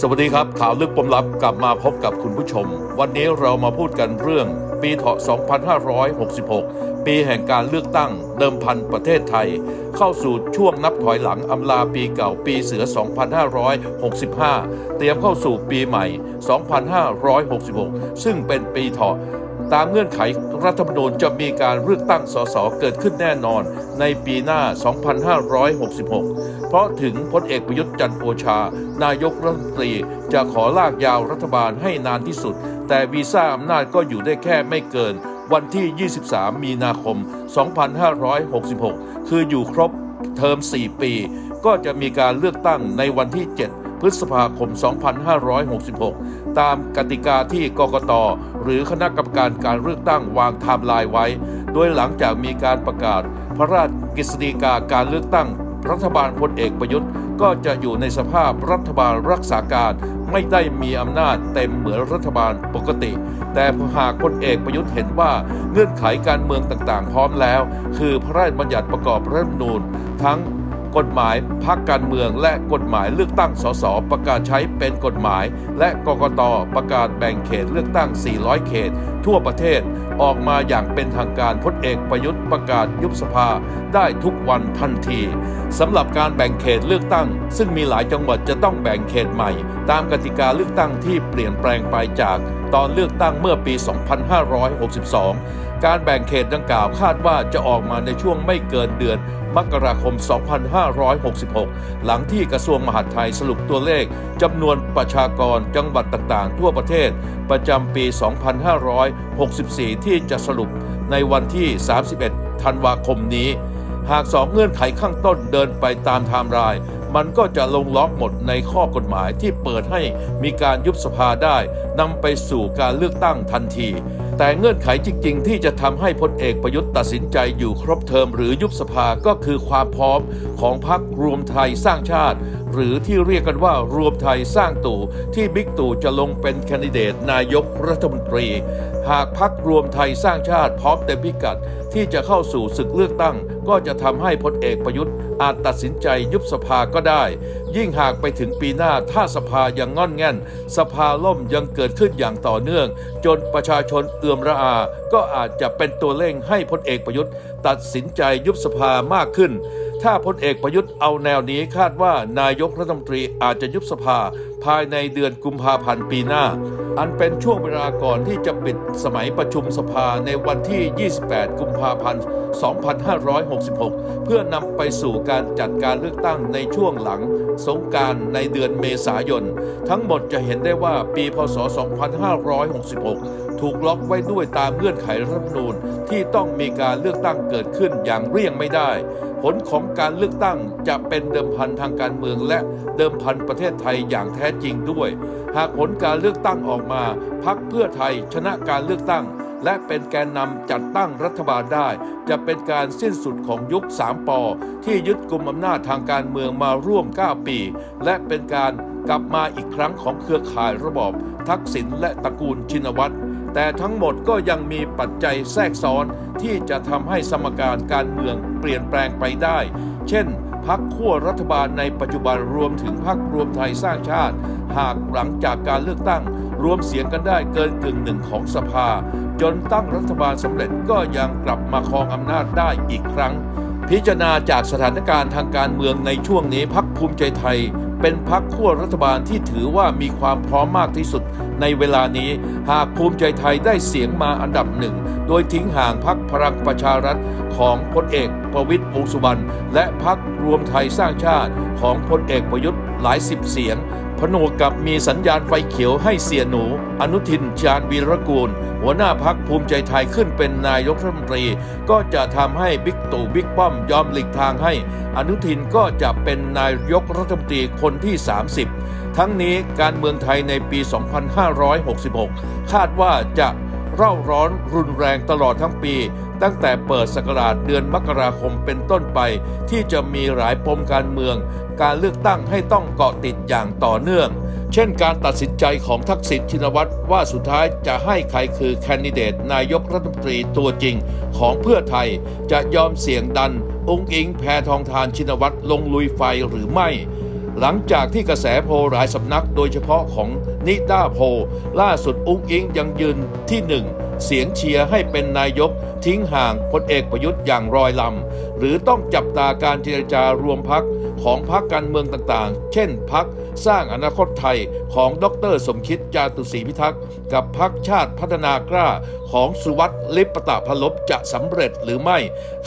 สวัสดีครับข่าวลึกปมลับกลับมาพบกับคุณผู้ชม วันนี้เรามาพูดกันเรื่อง ปีเถาะ 2566 ปีแห่งการเลือกตั้งเดิมพันประเทศไทย เข้าสู่ช่วงนับถอยหลังอำลาปีเก่าปีเสือ 2565 เตรียมเข้าสู่ปีใหม่ 2566 ซึ่งเป็นปีเถาะ ตามเงื่อนไขรัฐธรรมนูญจะมีการเลือกตั้งสสเกิดขึ้นแน่นอนในปีหน้า 2566 เพราะถึงพลเอกประยุทธ์จันโอชา นายกรัฐมนตรีจะขอลากยาวรัฐบาลให้นานที่สุด แต่วีซ่าอำนาจก็อยู่ได้แค่ไม่เกิน วันที่ 23 มีนาคม 2566 คืออยู่ครบเทอม 4 ปี ก็จะมีการเลือกตั้งในวันที่ 7 พฤษภาคม 2566 ตามกติกาที่กกต หรือคณะกรรมการการเลือกตั้งวางไทม์ไลน์ไว้ โดยหลังจากมีการประกาศ พระราชกฤษฎีกาการเลือกตั้ง รัฐบาลพลเอกประยุทธ์ ก็จะอยู่ในสภาพรัฐบาลรักษาการไม่ได้มีอำนาจเต็มเหมือนรัฐบาลปกติ แต่หากพลเอกประยุทธ์เห็นว่าเงื่อนไขการเมืองต่างๆ พร้อมแล้ว คือพระราชบัญญัติประกอบรัฐธรรมนูญทั้ง กฎหมายพักการเมือง และกฎหมายเลือกตั้งสสประกาศใช้เป็นกฎหมาย และกกตประกาศแบ่งเขตเลือกตั้ง 400 เขต ทั่วประเทศออกมาอย่างเป็นทางการพลเอกประยุทธ์ประกาศยุบสภาได้ทุกวันทันทีสำหรับการแบ่งเขตเลือกตั้ง ซึ่งมีหลายจังหวัดจะต้องแบ่งเขตใหม่ ตามกติกาเลือกตั้งที่เปลี่ยนแปลงไปจากตอนเลือกตั้งเมื่อปี 2562 การแบ่งเขตดังกล่าวคาดว่าจะออกมาในช่วงไม่เกินเดือนมกราคม 2566 หลังที่กระทรวงมหาดไทยสรุปตัวเลขจำนวนประชากรจังหวัดต่างๆ ทั่วประเทศ ประจำปี 2564 ที่จะสรุปในวันที่ 31 ธันวาคมนี้ หากสองเงื่อนไขข้างต้นเดินไปตามไทม์ไลน์มันก็จะลงล็อกหมดในข้อกฎหมายที่เปิดให้มีการยุบสภาได้นำไปสู่การเลือกตั้งทันที แต่เงื่อนไขจริง ๆ ที่จะทำให้พลเอกประยุทธ์ตัดสินใจอยู่ครบเทอมหรือยุบสภาก็คือความพร้อมของพรรครวมไทยสร้างชาติ หรือที่เรียกกันว่ารวมไทยสร้างตู่ที่บิ๊กตู่จะลงเป็นแคนดิเดตนายกรัฐมนตรี หากพรรครวมไทยสร้างชาติพร้อมเต็มพิกัดที่จะเข้าสู่ศึกเลือกตั้ง ก็จะทำให้พลเอกประยุทธ์ อาจตัดสินใจยุบสภาก็ได้ ยิ่งหากไปถึงปีหน้าถ้าสภายังง่อนแง่น สภาล่มยังเกิดขึ้นอย่างต่อเนื่อง จนประชาชนเอื่อมระอา ก็อาจจะเป็นตัวเร่งให้พลเอกประยุทธ์ ตัดสินใจยุบสภามากขึ้น ถ้าพลเอกประยุทธ์เอาแนวนี้คาดว่านายกรัฐมนตรีอาจจะยุบสภา ภายในเดือนกุมภาพันธ์ปีหน้า อันเป็นช่วงเวลาก่อนที่จะปิดสมัยประชุมสภาในวันที่ 28 กุมภาพันธ์ 2566 เพื่อนำไปสู่การจัดการเลือกตั้งในช่วงหลังสงการในเดือนเมษายน ทั้งหมดจะเห็นได้ว่าปีพศ 2566 ถูกล็อกไว้ด้วยตามเงื่อนไขรัฐธรรมนูญที่ต้องมีการเลือกตั้งเกิดขึ้นอย่างเลี่ยงไม่ได้ ผลของการเลือกตั้งจะเป็นเดิมพันทางการเมืองและเดิมพันประเทศไทยอย่างแท้จริงด้วย หากผลการเลือกตั้งออกมาพักเพื่อไทยชนะการเลือกตั้ง และเป็นแกนนำจัดตั้งรัฐบาลได้ จะเป็นการสิ้นสุดของยุค 3ปอที่ยึดกลุ่มอำนาจทางการเมืองมาร่วม 9 ปี และเป็นการกลับมาอีกครั้งของเครือข่ายระบอบทักษิณและตระกูลชินวัตร แต่ทั้งหมดก็ยังมีปัจจัยแทรกซ้อนที่จะทำให้สมการการเมืองเปลี่ยนแปลงไปได้ เช่นพักขั้วรัฐบาลในปัจจุบันรวมถึงพักรวมไทยสร้างชาติ หากหลังจากการเลือกตั้ง รวมเสียงกันได้เกินกึ่งหนึ่งของสภา จนตั้งรัฐบาลสำเร็จก็ยังกลับมาครองอำนาจได้อีกครั้ง พิจารณาจากสถานการณ์ทางการเมืองในช่วงนี้พักภูมิใจไทย เป็นพักขั้วรัฐบาลที่ถือว่ามีความพร้อมมากที่สุดในเวลานี้ หากภูมิใจไทยได้เสียงมาอันดับหนึ่ง โดยทิ้งห่างพักพลังประชารัฐของพลเอกประวิตยวงสุวรรณและพักรวมไทยสร้างชาติของพลเอกประยุทธ์หลายสิบเสียง นวกกับมีสัญญาณไฟเขียวให้เสียหนู อนุทินชาญวีรกูล หัวหน้าพักภูมิใจไทยขึ้นเป็นนายกรัฐมนตรี ก็จะทำให้บิ๊กตู่บิ๊กป้อมยอมหลีกทางให้ อนุทินก็จะเป็นนายกรัฐมนตรีคนที่ 30 ทั้งนี้การเมืองไทยในปี 2566 คาดว่าจะ เร่าร้อนรุนแรงตลอดทั้งปี ตั้งแต่เปิดสกราชเดือนมกราคมเป็นต้นไป ที่จะมีหลายปมการเมือง การเลือกตั้งให้ต้องเกาะติดอย่างต่อเนื่อง เช่นการตัดสินใจของทักษิณชินวัตรว่าสุดท้ายจะให้ใครคือแคนดิเดตนายกรัฐมนตรีตัวจริงของเพื่อไทยจะยอมเสี่ยงดัน องค์อิงแพทองทานชินวัตรลงลุยไฟหรือไม่ หลังจากที่กระแสโพลหลายสำนักโดยเฉพาะของนิด้าโพลล่าสุดอุ้งอิงยังยืนที่หนึ่งเสียงเชียร์ให้เป็นนายกทิ้งห่างพลเอกประยุทธ์อย่างรอยลำ หรือต้องจับตาการเจรจารวมพักของพักการเมืองต่างๆ เช่นพัก สร้างอนาคตไทยของดรสมคิดจาตุศรีพิทักษ์ กับพักชาติพัฒนากล้าของสุวัสดิ์ลิปตะพลบจะสำเร็จหรือไม่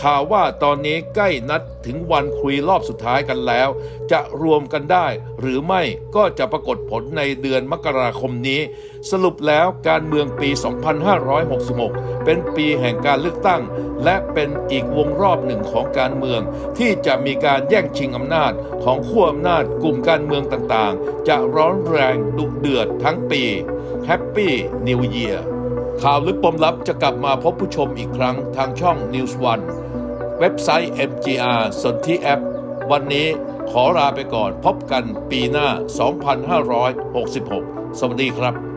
ข่าวว่าตอนนี้ใกล้นัดถึงวันคุยรอบสุดท้ายกันแล้ว จะรวมกันได้หรือไม่ก็จะปรากฏผลในเดือนมกราคมนี้ สรุปแล้วการเมืองปี 2566 เป็นปีแห่งการเลือกตั้ง และเป็นอีกวงรอบหนึ่งของการเมือง ที่จะมีการแย่งชิงอำนาจของขั้วอำนาจกลุ่มการเมืองต่างๆ จะร้อนแรงดุเดือดทั้งปี Happy New Year ข่าวลึกปมลับจะกลับมาพบผู้ชมอีกครั้งทางช่อง News One เว็บไซต์ MGR สนที่แอป วันนี้ขอลาไปก่อนพบกันปีหน้า 2566 สวัสดีครับ